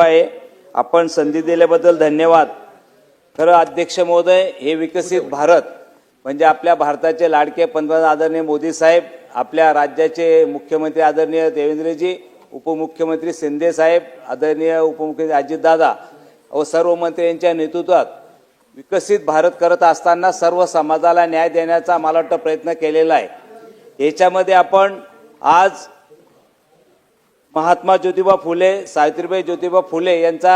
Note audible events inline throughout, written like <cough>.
आहे. आपण संधी दिल्याबद्दल धन्यवाद. खरं अध्यक्ष महोदय हे विकसित भारत म्हणजे आपल्या भारताचे लाडके पंतप्रधान आदरणीय मोदी साहेब आपल्या राज्याचे मुख्यमंत्री आदरणीय देवेंद्रजी उपमुख्यमंत्री शिंदे साहेब आदरणीय उपमुख्यमंत्री अजितदादा व सर्व मंत्री यांच्या नेतृत्वात विकसित भारत करत असताना सर्व समाजाला न्याय देण्याचा मला वाटतं प्रयत्न केलेला आहे. याच्यामध्ये आपण आज महात्मा ज्योतिबा फुले सावित्रीबाई ज्योतिबा फुले यांचा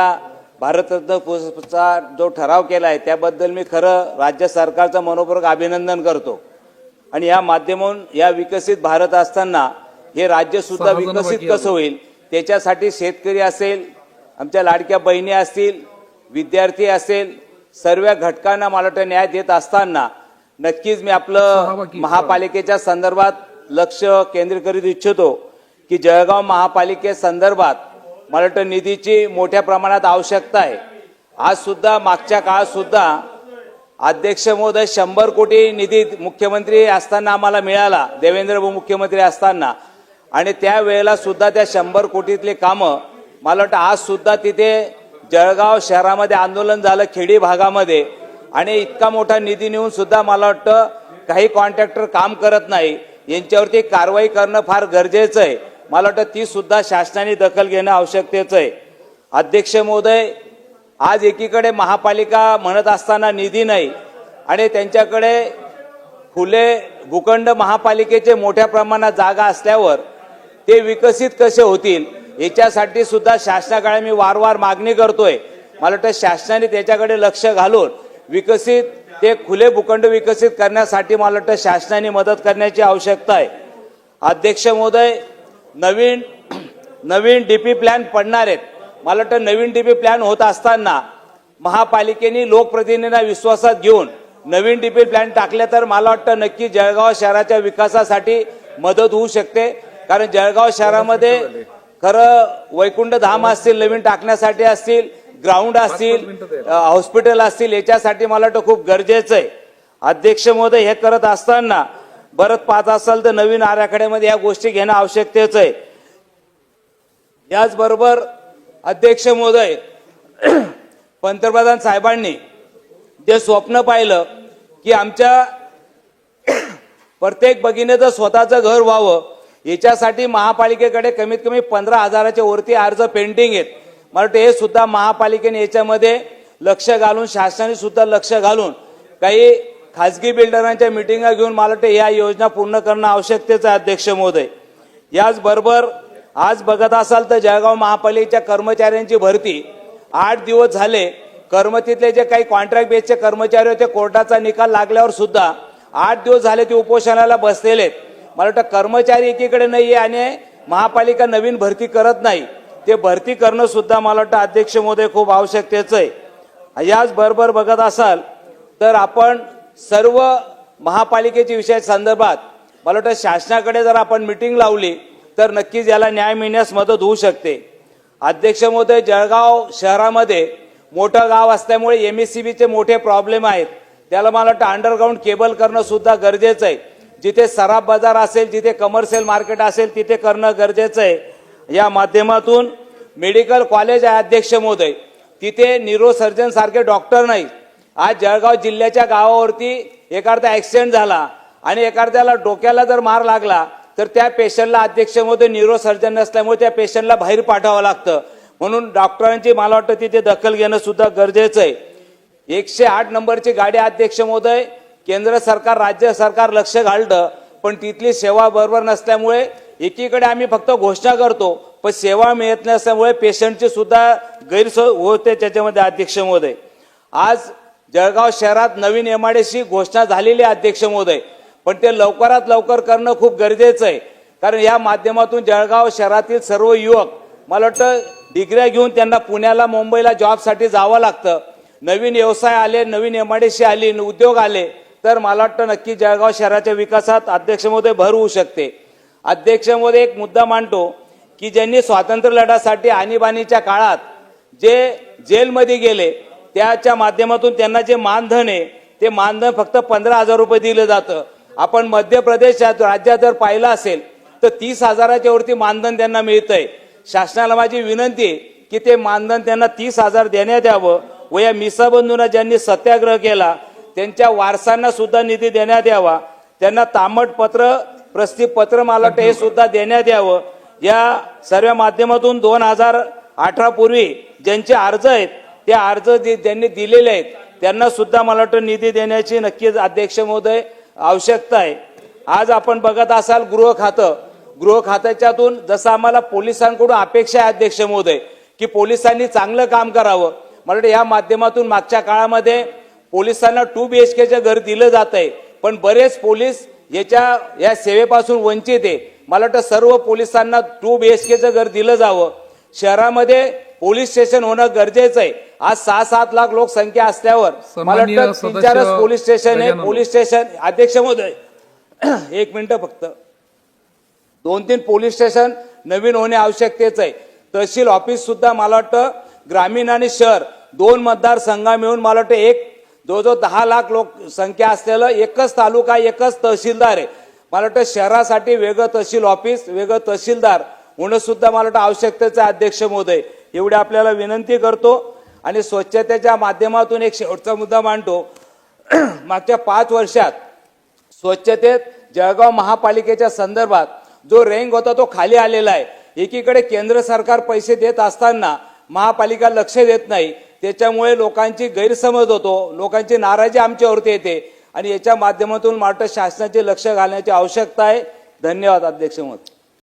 भारतरत्न पुरस्काराचा जो ठराव केला आहे त्याबद्दल मी खरं राज्य सरकारचं मनोपूर्वक अभिनंदन करतो. आणि या माध्यमातून या विकसित भारत असताना हे राज्य सुद्धा सहा जण विकसित कसं होईल त्याच्यासाठी शेतकरी असेल आमच्या लाडक्या बहिणी असतील विद्यार्थी असेल सर्व घटकांना मला वाटतं न्याय देत असताना नक्कीच मी आपलं महापालिकेच्या संदर्भात लक्ष केंद्रित करीत इच्छितो. की जळगाव महापालिकेसंदर्भात मला वाटतं निधीची मोठ्या प्रमाणात आवश्यकता आहे. आज सुद्धा मागच्या काळात सुद्धा अध्यक्ष महोदय शंभर कोटी निधी मुख्यमंत्री असताना आम्हाला मिळाला देवेंद्र मुख्यमंत्री असताना. आणि त्यावेळेला सुद्धा त्या शंभर कोटीतली कामं मला वाटतं आज सुद्धा तिथे जळगाव शहरामध्ये आंदोलन झालं खेडी भागामध्ये. आणि इतका मोठा निधी नेऊन सुद्धा मला वाटतं काही कॉन्ट्रॅक्टर काम करत नाही. यांच्यावरती कारवाई करणं फार गरजेचं आहे. मला वाटतं ती सुद्धा शासनाने दखल घेणं आवश्यकतेचं आहे. अध्यक्ष महोदय आज एकीकडे महापालिका म्हणत असताना निधी नाही आणि त्यांच्याकडे खुले भूखंड महापालिकेचे मोठ्या प्रमाणात जागा असल्यावर ते विकसित कसे होतील याच्यासाठी सुद्धा शासनाकडे मी वारंवार मागणी करतोय. मला वाटतं शासनाने त्याच्याकडे लक्ष घालून विकसित ते खुले भूखंड विकसित करण्यासाठी मला वाटतं शासनाने मदत करण्याची आवश्यकता आहे. अध्यक्ष महोदय नवीन नवीन डी पी प्लॅन पडणार आहेत. मला वाटतं नवीन डी पी प्लॅन होत असताना महापालिकेने लोकप्रतिनिधींना विश्वासात घेऊन नवीन डी पी प्लॅन टाकले तर मला वाटतं नक्की जळगाव शहराच्या विकासासाठी मदत होऊ शकते. कारण जळगाव शहरामध्ये खरं वैकुंठ धाम असतील नवीन टाकण्यासाठी असतील ग्राउंड असतील हॉस्पिटल असतील याच्यासाठी मला वाटतं खूप गरजेचं आहे. अध्यक्ष महोदय हे करत असताना भरत पाहत असाल तर नवीन आराखड्यामध्ये या गोष्टी घेणं आवश्यकतेच आहे. याचबरोबर अध्यक्ष महोदय <clears throat> पंतप्रधान साहेबांनी जे स्वप्न पाहिलं की आमच्या <clears throat> प्रत्येक भगिनीचं स्वतःचं घर व्हावं याच्यासाठी महापालिकेकडे कमीत कमी पंधरा हजाराच्या वरती अर्ज पेंडिंग आहेत. मला वाटतं हे सुद्धा महापालिकेने याच्यामध्ये लक्ष घालून शासनाने सुद्धा लक्ष घालून काही खाजगी बिल्डरांच्या मिटिंगा घेऊन मला वाटतं या योजना पूर्ण करणं आवश्यकतेचं आहे अध्यक्ष महोदय. याचबरोबर आज बघत असाल तर जळगाव महापालिकेच्या कर्मचाऱ्यांची भरती आठ दिवस झाले. कर्मतीतले जे काही कॉन्ट्रॅक्ट बेसचे कर्मचारी होते कोर्टाचा निकाल लागल्यावर सुद्धा आठ दिवस झाले ते उपोषणाला बसलेले आहेत. मला वाटतं कर्मचारी एकीकडे नाही आहे आणि महापालिका नवीन भरती करत नाही. ते भरती करणं सुद्धा मला वाटतं अध्यक्ष महोदय खूप आवश्यकतेचं आहे. याचबरोबर बघत असाल तर आपण सर्व महापालिकेच्या विषया संदर्भात मला वाटतं शासनाकडे जर आपण मिटिंग लावली तर नक्कीच याला न्याय मिळण्यास मदत होऊ शकते. अध्यक्ष महोदय जळगाव शहरामध्ये मोठं गाव असल्यामुळे एम एस सी बीचे मोठे प्रॉब्लेम आहेत. त्याला मला वाटतं अंडरग्राऊंड केबल करणं सुद्धा गरजेचं आहे. जिथे सराफ बाजार असेल जिथे कमर्शियल मार्केट असेल तिथे करणं गरजेचं आहे. या माध्यमातून मेडिकल कॉलेज आहे अध्यक्ष महोदय. तिथे न्यूरोसर्जन सारखे डॉक्टर नाही आज जळगाव जिल्ह्याच्या गावावरती एखादा ऍक्सिडेंट झाला आणि एखाद्याला डोक्याला जर मार लागला तर त्या पेशंटला अध्यक्षमध्ये महोदय न्यूरोसर्जन नसल्यामुळे त्या पेशंटला बाहेर पाठवावं लागतं. म्हणून डॉक्टरांची मला वाटतं तिथे दखल घेणं सुद्धा गरजेचं आहे. एकशे आठ नंबरची गाडी अध्यक्ष महोदय केंद्र सरकार राज्य सरकार लक्ष घालतं पण तिथली सेवा बरोबर नसल्यामुळे एकीकडे आम्ही फक्त घोषणा करतो पण सेवा मिळत नसल्यामुळे पेशंटची सुद्धा गैरसोय होते त्याच्यामध्ये अध्यक्ष महोदय. आज जळगाव शहरात नवीन एमआयडीसी घोषणा झालेली आहे अध्यक्ष महोदय. पण ते लवकरात लवकर करणं खूप गरजेचं आहे. कारण या माध्यमातून जळगाव शहरातील सर्व युवक मला वाटतं डिग्र्या घेऊन त्यांना पुण्याला मुंबईला जॉबसाठी जावं लागतं. नवीन व्यवसाय आले नवीन एमआयडीसी आली उद्योग आले तर मला वाटतं नक्की जळगाव शहराच्या विकासात अध्यक्ष महोदय भर होऊ शकते. अध्यक्ष महोदय एक मुद्दा मांडतो की ज्यांनी स्वातंत्र्य लढ्यासाठी आणीबाणीच्या काळात जे जेलमध्ये गेले त्याच्या माध्यमातून त्यांना जे मानधन आहे ते मानधन फक्त पंधरा हजार रुपये दिलं जातं. आपण मध्य प्रदेशात राज्यात जर पाहिलं असेल तर तीस हजाराच्या वरती मानधन त्यांना मिळतंय. शासनाला माझी विनंती आहे की ते मानधन त्यांना तीस हजार देण्यात यावं व या मिसाबंधूंना ज्यांनी सत्याग्रह केला त्यांच्या वारसांना सुद्धा निधी देण्यात यावा. त्यांना तांबटपत्र प्रस्ती पत्र मला वाटतं हे सुद्धा देण्यात यावं. या सर्व माध्यमातून दोन हजार अठरा पूर्वी ज्यांचे अर्ज आहेत ते अर्ज जे- ज्यांनी दिलेले आहेत. त्यांना सुद्धा मला वाटतं निधी देण्याची नक्कीच अध्यक्ष महोदय आवश्यकता आहे. आज आपण बघत असाल गृह खातं. गृह खात्याच्यातून जसं आम्हाला पोलिसांकडून अपेक्षा आहे अध्यक्ष महोदय की पोलिसांनी चांगलं काम करावं. मला वाटतं या माध्यमातून मागच्या काळामध्ये पोलिसांना टू बी एच केचं घर दिलं जात आहे. पण बरेच पोलीस याच्या या सेवेपासून वंचित आहे. मला वाटतं सर्व पोलिसांना टू बी एच केचं घर दिलं जावं. शहरामध्ये पोलीस स्टेशन होणं गरजेचं आहे. आज सहा सात लाख लोकसंख्या असल्यावर मला वाटतं तीन चारच पोलीस स्टेशन आहे. पोलीस स्टेशन अध्यक्ष महोदय <clears throat> एक मिनिट फक्त. दोन तीन पोलीस स्टेशन नवीन होणे आवश्यकतेच आहे. तहसील ऑफिस सुद्धा मला वाटतं ग्रामीण आणि शहर दोन मतदारसंघा मिळून मला वाटतं एक जवळजवळ दहा लाख लोकसंख्या असलेलं एकच तालुका एकच तहसीलदार आहे. मला वाटतं शहरासाठी वेगळं तहसील ऑफिस वेगळं तहसीलदार होणं सुद्धा मला वाटतं आवश्यकतेचं आहे अध्यक्ष महोदय. एवढी आपल्याला विनंती करतो आणि स्वच्छतेच्या माध्यमातून एक शेवटचा मुद्दा मांडतो. <clears throat> मागच्या पाच वर्षात स्वच्छतेत जळगाव महापालिकेच्या संदर्भात जो रँक होता तो खाली आलेला आहे. एकीकडे केंद्र सरकार पैसे देत असताना महापालिका लक्ष देत नाही. त्याच्यामुळे लोकांची गैरसमज होतो. लोकांची नाराजी आमच्यावरती येते. आणि याच्या माध्यमातून मात्र शासनाचे लक्ष घालण्याची आवश्यकता आहे. धन्यवाद अध्यक्ष महोदय.